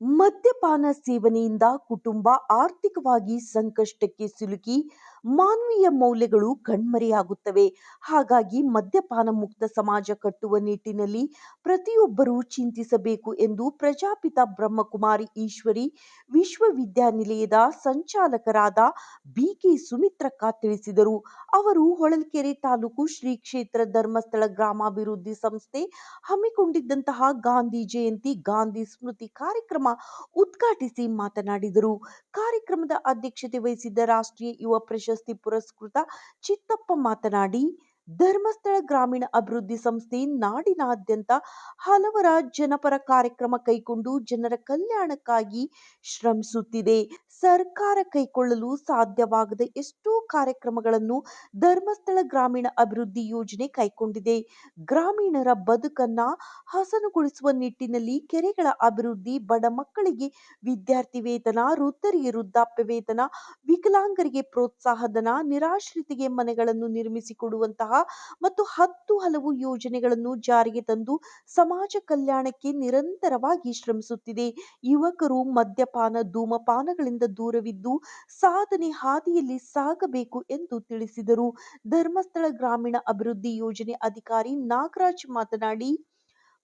ಮದ್ಯಪಾನ ಸೇವನೆಯಿಂದ ಕುಟುಂಬ ಆರ್ಥಿಕವಾಗಿ ಸಂಕಷ್ಟಕ್ಕೆ ಸಿಲುಕಿ ಮಾನವೀಯ ಮೌಲ್ಯಗಳು ಕಣ್ಮರೆಯಾಗುತ್ತವೆ. ಹಾಗಾಗಿ ಮದ್ಯಪಾನ ಮುಕ್ತ ಸಮಾಜ ಕಟ್ಟುವ ನಿಟ್ಟಿನಲ್ಲಿ ಪ್ರತಿಯೊಬ್ಬರೂ ಚಿಂತಿಸಬೇಕು ಎಂದು ಪ್ರಜಾಪಿತ ಬ್ರಹ್ಮಕುಮಾರಿ ಈಶ್ವರಿ, ವಿಶ್ವವಿದ್ಯಾನಿಲಯದ ಸಂಚಾಲಕರಾದ ಬಿಕೆ ಸುಮಿತ್ರಕ್ಕ ತಿಳಿಸಿದರು. ಅವರು ಹೊಳಲ್ಕೆರೆ ತಾಲೂಕು ಶ್ರೀ ಕ್ಷೇತ್ರ ಧರ್ಮಸ್ಥಳ ಗ್ರಾಮಾಭಿವೃದ್ಧಿ ಸಂಸ್ಥೆ ಹಮ್ಮಿಕೊಂಡಿದ್ದಂತಹ ಗಾಂಧಿ ಜಯಂತಿ ಗಾಂಧಿ ಸ್ಮೃತಿ ಕಾರ್ಯಕ್ರಮ ಉದ್ಘಾಟಿಸಿ ಮಾತನಾಡಿದರು. ಕಾರ್ಯಕ್ರಮದ ಅಧ್ಯಕ್ಷತೆ ವಹಿಸಿದ್ದ ರಾಷ್ಟ್ರೀಯ ಯುವ ಪ್ರಶಸ್ತಿ ಪುರಸ್ಕೃತ ಚಿತ್ತಪ್ಪ ಮಾತನಾಡಿ, ಧರ್ಮಸ್ಥಳ ಗ್ರಾಮೀಣ ಅಭಿವೃದ್ಧಿ ಸಂಸ್ಥೆ ನಾಡಿನಾದ್ಯಂತ ಹಲವರ ಜನಪರ ಕಾರ್ಯಕ್ರಮ ಕೈಗೊಂಡು ಜನರ ಕಲ್ಯಾಣಕ್ಕಾಗಿ ಶ್ರಮಿಸುತ್ತಿದೆ. ಸರ್ಕಾರ ಕೈಗೊಳ್ಳಲು ಸಾಧ್ಯವಾಗದ ಎಷ್ಟೋ ಕಾರ್ಯಕ್ರಮಗಳನ್ನು ಧರ್ಮಸ್ಥಳ ಗ್ರಾಮೀಣ ಅಭಿವೃದ್ಧಿ ಯೋಜನೆ ಕೈಗೊಂಡಿದೆ. ಗ್ರಾಮೀಣರ ಬದುಕನ್ನ ಹಸನುಗೊಳಿಸುವ ನಿಟ್ಟಿನಲ್ಲಿ ಕೆರೆಗಳ ಅಭಿವೃದ್ಧಿ, ಬಡ ಮಕ್ಕಳಿಗೆ ವಿದ್ಯಾರ್ಥಿ ವೇತನ, ವೃದ್ಧರಿಗೆ ವೃದ್ಧಾಪ್ಯ ವೇತನ, ವಿಕಲಾಂಗರಿಗೆ ಪ್ರೋತ್ಸಾಹಧನ ನಿರಾಶ್ರಿತಿಗೆ ಮನೆಗಳನ್ನು ನಿರ್ಮಿಸಿಕೊಡುವಂತಹ ಮತ್ತು ಹತ್ತು ಹಲವು ಯೋಜನೆಗಳನ್ನು ಜಾರಿಗೆ ತಂದು ಸಮಾಜ ಕಲ್ಯಾಣಕ್ಕೆ ನಿರಂತರವಾಗಿ ಶ್ರಮಿಸುತ್ತಿದೆ. ಯುವಕರು ಮದ್ಯಪಾನ, ಧೂಮಪಾನಗಳಿಂದ ದೂರವಿದ್ದು ಸಾಧನೆ ಹಾದಿಯಲ್ಲಿ ಸಾಗಬೇಕು ಎಂದು ತಿಳಿಸಿದರು. ಧರ್ಮಸ್ಥಳ ಗ್ರಾಮೀಣ ಅಭಿವೃದ್ಧಿ ಯೋಜನೆ ಅಧಿಕಾರಿ ನಾಗರಾಜ್ ಮಾತನಾಡಿ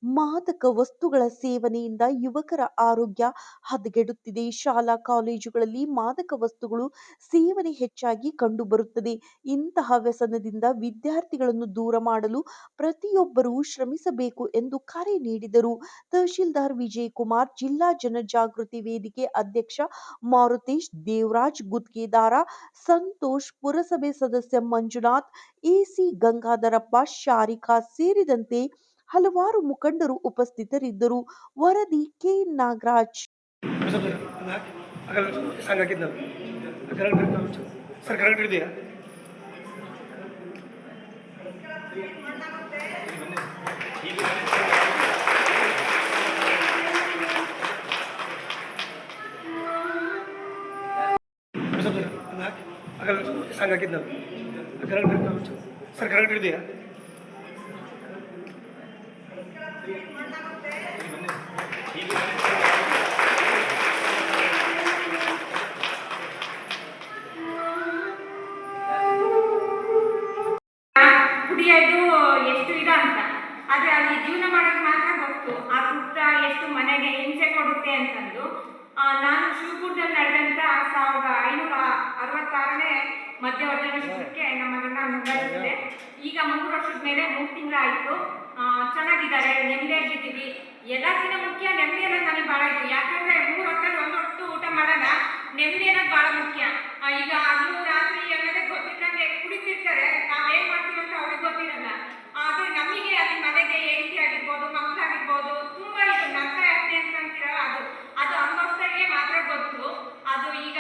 ಮಾದಕ ವಸ್ತುಗಳ ಸೇವನೆಯಿಂದ ಯುವಕರ ಆರೋಗ್ಯ ಹದಗೆಡುತ್ತಿದೆ. ಶಾಲಾ, ಕಾಲೇಜುಗಳಲ್ಲಿ ಮಾದಕ ವಸ್ತುಗಳು ಸೇವನೆ ಹೆಚ್ಚಾಗಿ ಕಂಡುಬರುತ್ತದೆ. ಇಂತಹ ವ್ಯಸನದಿಂದ ವಿದ್ಯಾರ್ಥಿಗಳನ್ನು ದೂರ ಮಾಡಲು ಪ್ರತಿಯೊಬ್ಬರೂ ಶ್ರಮಿಸಬೇಕು ಎಂದು ಕರೆ ನೀಡಿದರು. ತಹಶೀಲ್ದಾರ್ ವಿಜಯಕುಮಾರ್, ಜಿಲ್ಲಾ ಜನಜಾಗೃತಿ ವೇದಿಕೆ ಅಧ್ಯಕ್ಷ ಮಾರುತೇಶ್, ದೇವರಾಜ್ ಗುತ್ತಿಗೆದಾರ ಸಂತೋಷ್, ಪುರಸಭೆ ಸದಸ್ಯ ಮಂಜುನಾಥ್ ಎಸಿ ಗಂಗಾಧರಪ್ಪ, ಶಾರಿಕಾ ಸೇರಿದಂತೆ ಹಲವಾರು ಮುಖಂಡರು ಉಪಸ್ಥಿತರಿದ್ದರು. ವರದಿ ಕೆ. ನಾಗರಾಜ್. ಸರ್ ಕರೆಕ್ಟ್ ಇದೆಯಾ ಆದ್ರೆ ಅಲ್ಲಿ ಜೀವನ ಮಾಡೋದು ಮಾತ್ರ ಗೊತ್ತು. ಆ ಕುಟ್ಟ ಎಷ್ಟು ಮನೆಗೆ ಹಿಂಸೆ ಕೊಡುತ್ತೆ ಅಂತಂದು. ಆ, ನಾನು ಶಿವಪುರದಲ್ಲಿ ನಡೆದಂತ ಸಾವಿರದ ಐನೂರ ಅರವತ್ತಾರನೇ ಮಧ್ಯವರ್ಜನ ಶಿಬಿರಕ್ಕೆ ನಮ್ಮನ್ನ ನೋಡಿದೆ ಈಗ ಮೂರು ವರ್ಷದ ಮೇಲೆ ಮೂರು ತಿಂಗಳಾಯಿತು. ಚೆನ್ನಾಗಿದ್ದಾರೆ ನೆಮ್ಮದಿಯಾಗಿದ್ದೀವಿ ಎಲ್ಲಕ್ಕಿಂತ ಮುಖ್ಯ ನೆಮ್ಮದಿ ಅನ್ನೋದು ನನಗೆ ಭಾಳ ಇದೆ. ಯಾಕಂದ್ರೆ ಮೂರು ಹೊತ್ತಲ್ಲಿ ಒಂದು ಹೊತ್ತು ಊಟ ಮಾಡೋಣ ನೆಮ್ಮದಿ ಅನ್ನೋದು ಭಾಳ ಮುಖ್ಯ. ಈಗ ಹಗಲು ರಾತ್ರಿ ಅನ್ನೋದೇ ಗೊತ್ತಿದ್ದಂಗೆ ಕುಡಿತಿರ್ತಾರೆ ನಾವೇನ್ ಮಾಡ್ತೀವಿ ಅಂತ ಅವ್ರಿಗೆ ಗೊತ್ತಿರಲ್ಲ ಆದ್ರೆ ನಮಗೆ ಅಲ್ಲಿ ಮನೆಗೆ ಹೆಂಡತಿ ಆಗಿರ್ಬೋದು ಮಕ್ಕಳಾಗಿರ್ಬೋದು ತುಂಬಾ ಇದು ನಷ್ಟ ಯಾಕೆ ಅಂತ ಅಂತೀರಲ್ಲ ಅದು ಅದು ಅನುಭವಿಸ್ದಾಗೆ ಮಾತ್ರ ಗೊತ್ತು ಅದು ಈಗ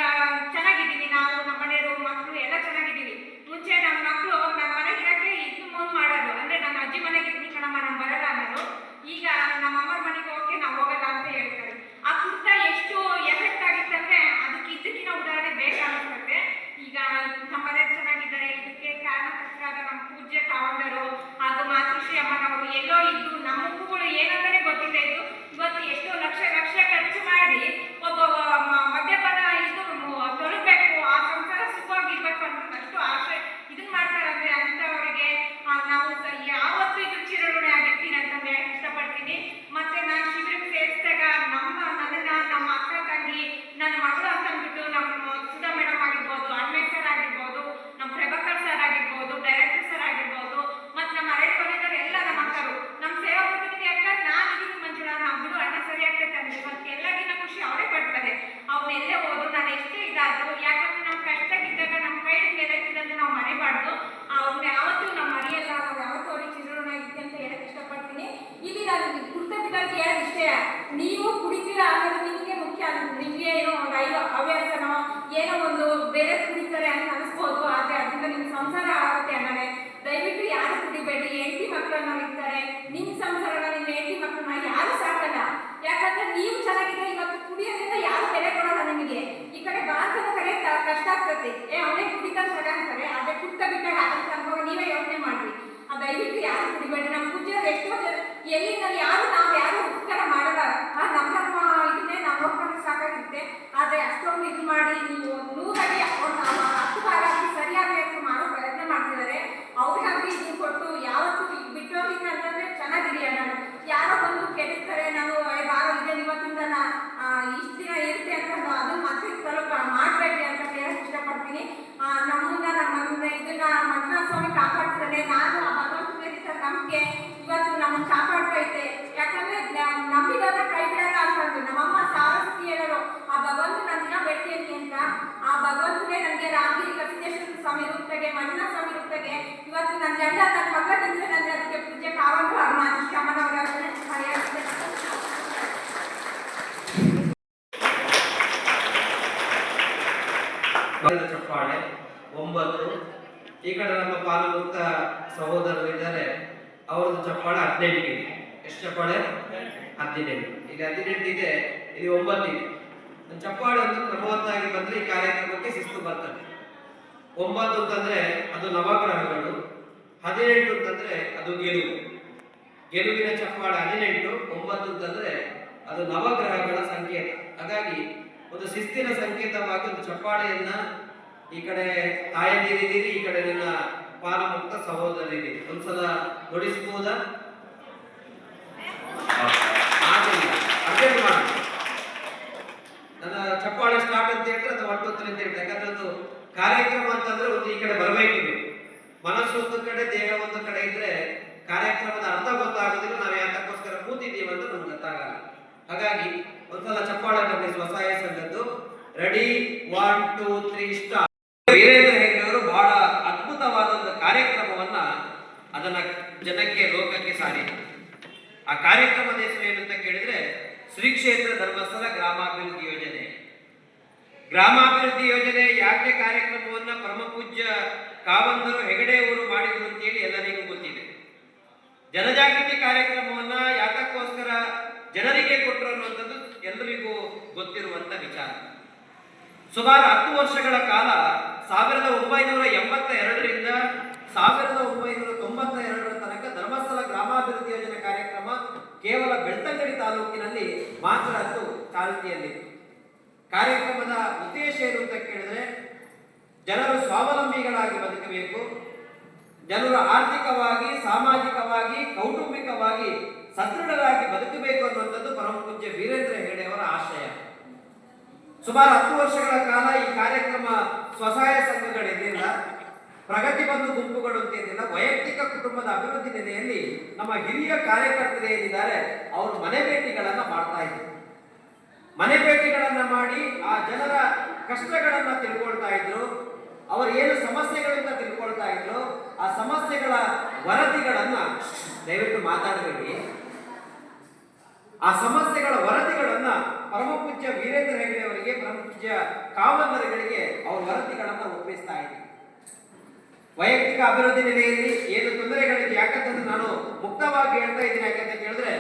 ಚೆನ್ನಾಗಿದ್ದೀವಿ ನಾವು ನಮ್ಮ ಮನೆಯವರು ಮಕ್ಕಳು ಎಲ್ಲ ಚೆನ್ನಾಗಿದ್ದೀವಿ ಮುಂಚೆ ನಮ್ಮ ಮಕ್ಕಳು ನಮ್ಮ ಮನೆಗೆ ಇರಕ್ಕೆ ಇದು ಮುಂದೆ ಮಾಡೋದು ಅಂದ್ರೆ ನಮ್ಮ ಅಜ್ಜಿ ಮನೆಗೆ ಇರ್ತೀನಿ ಕಣಮ್ಮ ನಾನು ಬರಲ್ಲ ಅನ್ನೋದು ಈಗ ನಮ್ಮ ಅಮ್ಮರ ಮನೆಗೆ ಹೋಗಕ್ಕೆ ನಾವು ಹೋಗಲ್ಲ ಅಂತ ಹೇಳ್ತಾರೆ ಆ ಕುರ್ತ ಎಷ್ಟು ಎಫೆಕ್ಟ್ ಆಗಿತ್ತಂದ್ರೆ ಅದಕ್ಕೆ ಇದಕ್ಕಿನ ಉದಾಹರಣೆ ಬೇಕಾಗುತ್ತದೆ ಈಗ ನಮ್ಮ ಮನೆ ಚೆನ್ನಾಗಿದ್ದಾರೆ ಇದಕ್ಕೆ ಕಾರಣಕರ್ತರಾದ ನಮ್ಮ ಪೂಜ್ಯ ಕಾವಂಡರು ಹಾಗೂ ಮಾತೃಶ್ರೀ ಅಮ್ಮನವರು ಎಲ್ಲೋ ಇದ್ದು ನಮ್ಮ ಹೂಗಳು ಏನಂತಾನೆ ಗೊತ್ತಿಲ್ಲ ಇದು ಇವತ್ತು ಎಷ್ಟೋ ಲಕ್ಷ ಲಕ್ಷ ಖರ್ಚು ಮಾಡಿ ಒಬ್ಬ ಮ- ಮದ್ಯಪಾನ ಇದು ಮ- ತೊಲಗಬೇಕು ಆ ಸಂಸಾರ ಸುಖವಾಗಿರ್ಬೇಕು ಅಂತ ಅಷ್ಟು ಆಶೆ ಇದನ್ನ ಮಾಡ್ತಾರಂದ್ರೆ ಅಂಥವರಿಗೆ ಆ, ನಾವು ಸ- ಯಾವತ್ತೂ ಇದು ಚಿರಋಣಿ ಆಗಿರ್ತೀನಿ ಅಂತ ಹೇಳಕ್ ಇಷ್ಟಪಡ್ತೀನಿ ಮತ್ತೆ ನಾನು ಶಿಬಿರಕ್ಕೆ ಸೇರಿಸಿದಾಗ ನಮ್ಮ ನನ್ನನ್ನ ನಮ್ಮ ಅಕ್ಕ ತಂಗಿ ನನ್ನ ಮಗಳು ಅಂತ ಅಂದ್ಬಿಟ್ಟು ನಮ್ಮ ಸುಧಾ ಮೇಡಮ್ ಆಗಿರ್ಬೋದು ಅನ್ವೇಷ್ ಸರ್ ಆಗಿರ್ಬೋದು ನಮ್ಮ ಪ್ರಭಾಕರ್ ಸರ್ ಆಗಿರ್ಬೋದು ಡೈರೆಕ್ಟರ್ ಸರ್ ಆಗಿರ್ಬೋದು ಮತ್ತು ನಮ್ಮ ಹಳೆ ಕೊನೆಯವರು ಎಲ್ಲ ನಮ್ಮ ಅಕ್ಕರು ನಮ್ಮ ಸೇವಾ ಪ್ರತಿನಿಧಿ ಅಕ್ಕ ನಾನು ಇದೀನಿ ಮಂಜುಳಾ ನಾವು ಬಿಡು ಅಣ್ಣ ಸರಿ ಆಗ್ತೈತೆ ಅಂದ್ರೆ ಇವತ್ತು ಎಲ್ಲರಿಗಿನ್ನ ಖುಷಿ ಅವರೇ ಪಡ್ತಾರೆ ಅವ್ರನ್ನ ಎಲ್ಲೇ ಹೋದ್ರು ನಾನು ಎಷ್ಟೇ ಇದಾದ್ರು ಯಾಕಂದ್ರೆ ನಮ್ಮ ಕಷ್ಟಕ್ಕಿದ್ದಾಗ ನಮ್ಮ ಕೈ ಮೇಲಕ್ಕಿದಂದ್ರೆ ನಾವು ಮರಿಬಾರ್ದು ಅವ್ರನ್ನ ಯಾವತ್ತೂ ನಾವು ಮರೆಯಲ್ಲ ನಾವು ಯಾವತ್ತೂ ಅವ್ರಿಗೆ ಚಿರಋಣಾಗಿದ್ದೆ ಅಂತ ಹೇಳಕ್ ಇಷ್ಟಪಡ್ತೀನಿ ಇಲ್ಲಿ ನಾನು ಹೇಳೋದು ಇಷ್ಟೇ. ನೀವು ಕುಡಿತೀರಾ ಅನ್ನೋದು ನಿಮಗೆ ಮುಖ್ಯ. ನಿಮಗೆ ಏನೋ ಒಂದು ಐದು ಗೊತ್ತಿದೆ ಆದರೆ ಅಷ್ಟೊಂದು ಇದು ಮಾಡಿ ನೀವು ನೂರಡಿ ಹತ್ತು ಬಾರಾಗಿ ಸರಿಯಾಗಿ ಮಾಡೋ ಪ್ರಯತ್ನ ಮಾಡ್ತಿದ್ದಾರೆ. ಅವ್ರಿಗಾಗಲಿ ಇದು ಕೊಟ್ಟು ಯಾವತ್ತೂ ಬಿಟ್ಟು ಅಂತಂದ್ರೆ ಚೆನ್ನಾಗಿದೆಯಾ ನಾನು? ಯಾರೋ ಬಂದು ಕೆಡಿಸ್ತಾರೆ ನಾನು ಬಾರೋ ಇದೆ ಇವತ್ತಿಂದ ಇಷ್ಟು ದಿನ ಇರುತ್ತೆ ಅಂತ ಅದು ಮತ್ತೆ ಸ್ವಲ್ಪ ಮಾಡಬೇಕು ಅಂತ ಹೇಳಕ್ಕೆ ಇಷ್ಟಪಡ್ತೀನಿ. ನಮ್ಮನ್ನ ನಮ್ಮ ಇದನ್ನ ಮಂಜುನಾಥ ಸ್ವಾಮಿ ಕಾಪಾಡ್ತಾರೆ ನಾನು ಆ ಭಗವಂತನ ನಂಬಿಕೆ ಇವತ್ತು ನಮ್ಮನ್ನು ಕಾಪಾಡ್ತೈತೆ ಯಾಕಂದ್ರೆ ಆ ಭಗವಂತ ನನ್ನ ದಿನ ಬೆಳ್ತೀನಿ ಅಂತ, ಆ ಭಗವಂತನೇ ನನಗೆ ರಾಗಿ ಕಪಿತೇಶ್ವರ ಸ್ವಾಮಿ ರೂಪದಾಗೆ ಮಂಜುನಾಥ ಸ್ವಾಮಿ ರೂಪದಾಗೆ ಇವತ್ತು ನನ್ನ ಗಂಡ ನನ್ನ ಮಗ ತಂದ್ರೆ ನನಗೆ ಅದಕ್ಕೆ ಪೂಜೆ ಹರಿಯಾಡ್ತದೆ ಕಳೆದ ಚಪ್ಪಾಳೆ ಒಂಬತ್ತು. ಈ ಕಡೆ ನಮ್ಮ ಸಹೋದರರು ಇದ್ದಾರೆ. ಅವರದ್ದು ಚಪ್ಪಾಳೆ ಹದಿನೆಂಟಿದೆ ಎಷ್ಟು ಚಪ್ಪಾಳೆ? ಹದಿನೆಂಟು. ಈಗ ಹದಿನೆಂಟಿದೆ ಇದು ಇಲ್ಲಿ ಒಂಬತ್ತು ಚಪ್ಪಾಳೆ ಒಂದು ಕ್ರಮವತ್ತಾಗಿ ಬಂದರೆ ಈ ಕಾರ್ಯಕ್ರಮಕ್ಕೆ ಶಿಸ್ತು ಬರ್ತದೆ. ಒಂಬತ್ತು ಅಂತಂದ್ರೆ ಅದು ನವಗ್ರಹಗಳು ಹದಿನೆಂಟು ಅಂತಂದ್ರೆ ಅದು ಗೆಲುವು. ಗೆಲುವಿನ ಚಪ್ಪಾಳೆ ಹದಿನೆಂಟು ಒಂಬತ್ತು ಅಂತಂದ್ರೆ ಅದು ನವಗ್ರಹಗಳ ಸಂಕೇತ. ಹಾಗಾಗಿ ಒಂದು ಶಿಸ್ತಿನ ಸಂಕೇತವಾಗಿ ಒಂದು ಚಪ್ಪಾಳೆಯನ್ನ ಈ ಕಡೆ ತಾಯಂದಿರಿದ್ದೀರಿ ಈ ಕಡೆ ನಿನ್ನ ಪಾಲಮುಕ್ತ ಸಹೋದರಿದ್ದೀರಿ. ಒಂದ್ಸಲ ನುಡಿಸಬಹುದಾ ಮಾಡಿ ನನ್ನ ಚಪ್ಪಾಳೆ ಸ್ಟಾರ್ಟ್ ಅಂತ ಹೇಳಿದ್ರೆ ಅದು ಒಟ್ಟು ಉತ್ತರ ಅಂತ ಹೇಳ್ತಾರೆ ಯಾಕಂದ್ರೆ ಒಂದು ಕಾರ್ಯಕ್ರಮ ಅಂತಂದ್ರೆ ಒಂದು ಈ ಕಡೆ ಬರಬೇಕು ನೀವು ಮನಸ್ಸು ಒಂದು ಕಡೆ ದೇಹ ಒಂದು ಕಡೆ ಇದ್ರೆ ಕಾರ್ಯಕ್ರಮದ ಅರ್ಥ ಗೊತ್ತಾಗೋದಿಲ್ಲ ನಾವು ಯಾತಕ್ಕೋಸ್ಕರ ಕೂತಿದ್ದೀವಿ ಅಂತ ನಮ್ಗೆ ಗೊತ್ತಾಗಲ್ಲ ಹಾಗಾಗಿ ಒಂದ್ಸಲ ಚಪ್ಪಾಳೆ ಬರಲಿ ಸ್ವಸಹಾಯ ಸಂಘದ್ದು ready one two three start Veerendra Heggade ಅವರು ಬಹಳ ಅದ್ಭುತವಾದ ಒಂದು ಕಾರ್ಯಕ್ರಮವನ್ನ ಅದನ್ನ ಜನಕ್ಕೆ, ಲೋಕಕ್ಕೆ ಸಾರಿ. ಆ ಕಾರ್ಯಕ್ರಮದ ಹೆಸರು ಏನಂತ ಕೇಳಿದ್ರೆ ಶ್ರೀ ಕ್ಷೇತ್ರ ಧರ್ಮಸ್ಥಳ ಗ್ರಾಮಾಭಿವೃದ್ಧಿ ಯೋಜನೆ. ಗ್ರಾಮಾಭಿವೃದ್ಧಿ ಯೋಜನೆ ಯಾಕೆ ಕಾರ್ಯಕ್ರಮವನ್ನ ಪರಮ ಪೂಜ್ಯ ಕಾವಂದರು ಹೆಗಡೆಯವರು ಮಾಡಿದ್ರು ಅಂತೇಳಿ ಎಲ್ಲರಿಗೂ ಗೊತ್ತಿದೆ. ಜನಜಾಗೃತಿ ಕಾರ್ಯಕ್ರಮವನ್ನ ಯಾತಕ್ಕೋಸ್ಕರ ಜನರಿಗೆ ಕೊಟ್ಟರು ಅನ್ನುವಂಥದ್ದು ಎಲ್ಲರಿಗೂ ಗೊತ್ತಿರುವಂತ ವಿಚಾರ. ಸುಮಾರು ಹತ್ತು ವರ್ಷಗಳ ಕಾಲ ಸಾವಿರದ ಒಂಬೈನೂರ ಎಂಬತ್ತ ಎರಡರಿಂದ ಸಾವಿರದ ಒಂಬೈನೂರ ತೊಂಬತ್ತ ಎರಡರ ತನಕ ಧರ್ಮಸ್ಥಳ ಗ್ರಾಮಾಭಿವೃದ್ಧಿ ಯೋಜನೆ ಕಾರ್ಯಕ್ರಮ ಕೇವಲ ಬೆಳ್ತಂಗಡಿ ತಾಲೂಕಿನಲ್ಲಿ ಮಾತ್ರ ಅದು ಚಾಲ್ತಿಯಲ್ಲಿತ್ತು ಕಾರ್ಯಕ್ರಮದ ಉದ್ದೇಶ ಏನು ಅಂತ ಕೇಳಿದ್ರೆ ಜನರು ಸ್ವಾವಲಂಬಿಗಳಾಗಿ ಬದುಕಬೇಕು. ಜನರು ಆರ್ಥಿಕವಾಗಿ, ಸಾಮಾಜಿಕವಾಗಿ, ಕೌಟುಂಬಿಕವಾಗಿ ಸದೃಢರಾಗಿ ಬದುಕಬೇಕು ಅನ್ನುವಂಥದ್ದು ಪರಮ ಪೂಜ್ಯ ವೀರೇಂದ್ರ ಹೆಗಡೆಯವರ ಆಶಯ. ಸುಮಾರು ಹತ್ತು ವರ್ಷಗಳ ಕಾಲ ಈ ಕಾರ್ಯಕ್ರಮ ಸ್ವಸಹಾಯ ಸಂಘಗಳಿರಲಿಲ್ಲ ಪ್ರಗತಿ ಬಂಧು ಗುಂಪುಗಳು ಅಂತ ಇರಲಿಲ್ಲ ವೈಯಕ್ತಿಕ ಕುಟುಂಬದ ಅಭಿವೃದ್ಧಿ ನೆಲೆಯಲ್ಲಿ ನಮ್ಮ ಹಿರಿಯ ಕಾರ್ಯಕರ್ತರು ಏನಿದ್ದಾರೆ, ಅವರು ಮನೆ ಭೇಟಿಗಳನ್ನ ಮಾಡ್ತಾ ಇದ್ರು. ಮನೆ ಭೇಟಿಗಳನ್ನ ಮಾಡಿ ಆ ಜನರ ಕಷ್ಟಗಳನ್ನ ತಿಳ್ಕೊಳ್ತಾ ಇದ್ರು, ಅವರು ಏನು ಸಮಸ್ಯೆಗಳಿಂದ ತಿಳ್ಕೊಳ್ತಾ ಇದ್ರು, ಆ ಸಮಸ್ಯೆಗಳ ವರದಿಗಳನ್ನ ದಯವಿಟ್ಟು ಮಾತಾಡಬೇಡಿ. ಆ ಸಮಸ್ಯೆಗಳ ವರದಿಗಳನ್ನ ಪರಮಪೂಜ್ಯ ವೀರೇಂದ್ರ ಹೆಗಡೆ ಕಾವಂದರುಗಳಿಗೆ ಅವ್ರ ವರದಿಗಳನ್ನ ಒಪ್ಪಿಸ್ತಾ ಇದೆ ವೈಯಕ್ತಿಕ ಅಭಿವೃದ್ಧಿ ನೆಲೆಯಲ್ಲಿ ಏನು ತೊಂದರೆಗಳಿದೆ, ಯಾಕಂತಂದ್ರೆ ನಾನು ಮುಕ್ತವಾಗಿ ಹೇಳ್ತಾ ಇದ್ದೀನಿ. ಯಾಕಂತ ಕೇಳಿದ್ರೆ,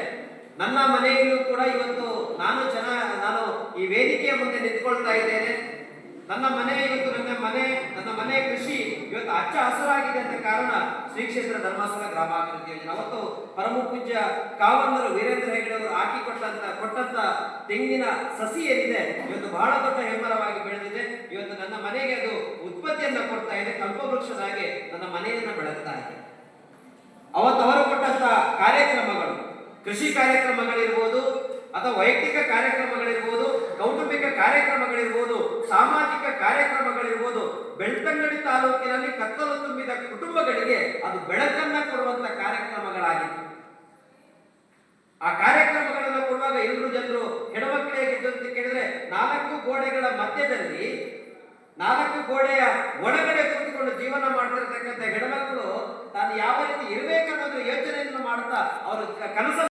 ನನ್ನ ಮನೆಯಲ್ಲೂ ಕೂಡ ಇವತ್ತು ನಾನು ಜನ, ನಾನು ಈ ವೇದಿಕೆಯ ಮುಂದೆ ನಿಂತ್ಕೊಳ್ತಾ ಇದ್ದೇನೆ. ನನ್ನ ಮನೆ, ಇವತ್ತು ನನ್ನ ಮನೆ ನನ್ನ ಮನೆ ಕೃಷಿ ಇವತ್ತು ಹಚ್ಚ ಹಸಿರಾಗಿದೆ ಅಂತ ಕಾರಣ ಶ್ರೀ ಕ್ಷೇತ್ರ ಧರ್ಮಸ್ಥಳ ಗ್ರಾಮಾಭಿವೃದ್ಧಿ ಯೋಜನೆ ಅವತ್ತು ಪರಮ ಪೂಜ್ಯ ಕಾವಂದರು ವೀರೇಂದ್ರ ಹೆಗಡೆ ಅವರು ಹಾಕಿ ಕೊಟ್ಟಂತ ಕೊಟ್ಟಂತ ತೆಂಗಿನ ಸಸಿ ಏನಿದೆ, ಇವತ್ತು ಬಹಳ ದೊಡ್ಡ ಹೆಮ್ಮರವಾಗಿ ಬೆಳೆದಿದೆ. ಇವತ್ತು ನನ್ನ ಮನೆಗೆ ಅದು ಉತ್ಪತ್ತಿಯನ್ನ ಕೊಡ್ತಾ ಇದೆ. ಕಲ್ಪವೃಕ್ಷದಾಗೆ ನನ್ನ ಮನೆಯನ್ನ ಬೆಳಗ್ತಾ ಇದೆ. ಅವತ್ತು ಅವರು ಕೊಟ್ಟಂತ ಕಾರ್ಯಕ್ರಮಗಳು, ಕೃಷಿ ಕಾರ್ಯಕ್ರಮಗಳಿರ್ಬೋದು, ಅಥವಾ ವೈಯಕ್ತಿಕ ಕಾರ್ಯಕ್ರಮಗಳಿರ್ಬೋದು, ಕೌಟುಂಬಿಕ ಕಾರ್ಯಕ್ರಮಗಳಿರ್ಬೋದು, ಸಾಮಾಜಿಕ ಕಾರ್ಯಕ್ರಮಗಳಿರ್ಬೋದು ಬೆಳ್ತಂಗಡಿ ತಾಲೂಕಿನಲ್ಲಿ ಕತ್ತಲು ತುಂಬಿದ ಕುಟುಂಬಗಳಿಗೆ ಅದು ಬೆಳಕನ್ನ ಕೊಡುವಂತ